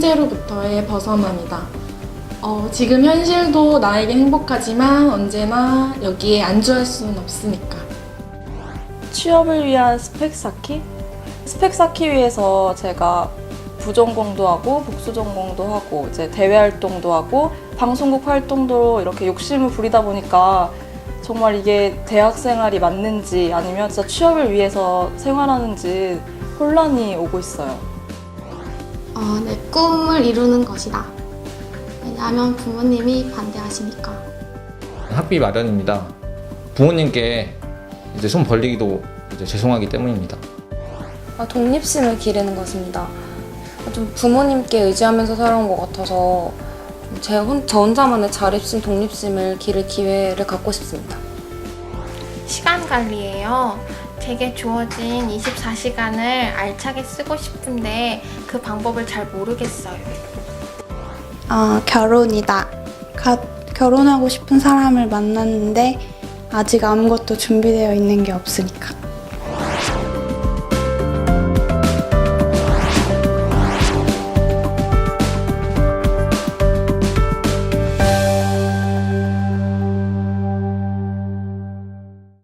현재로부터의 벗어남이다. 어, 지금 현실도 나에게 행복하지만 언제나 여기에 안주할 수는 없으니까. 취업을 위한 스펙 쌓기? 스펙 쌓기 위해서 제가 부전공도 하고 복수전공도 하고 이제 대외 활동도 하고 방송국 활동도 이렇게 욕심을 부리다 보니까 정말 이게 대학 생활이 맞는지 아니면 진짜 취업을 위해서 생활하는지 혼란이 오고 있어요. 어, 내 꿈을 이루는 것이다. 왜냐하면 부모님이 반대하시니까. 학비 마련입니다. 부모님께 이제 손 벌리기도 이제 죄송하기 때문입니다. 아, 독립심을 기르는 것입니다. 좀 부모님께 의지하면서 살아온 것 같아서 좀제 혼, 저 혼자만의 자립심, 독립심을 기를 기회를 갖고 싶습니다. 시간 관리예요. 제게 주어진 24시간을 알차게 쓰고 싶은데 그 방법을 잘 모르겠어요. 아, 결혼이다. 가- 결혼하고 싶은 사람을 만났는데 아직 아무것도 준비되어 있는 게 없으니까.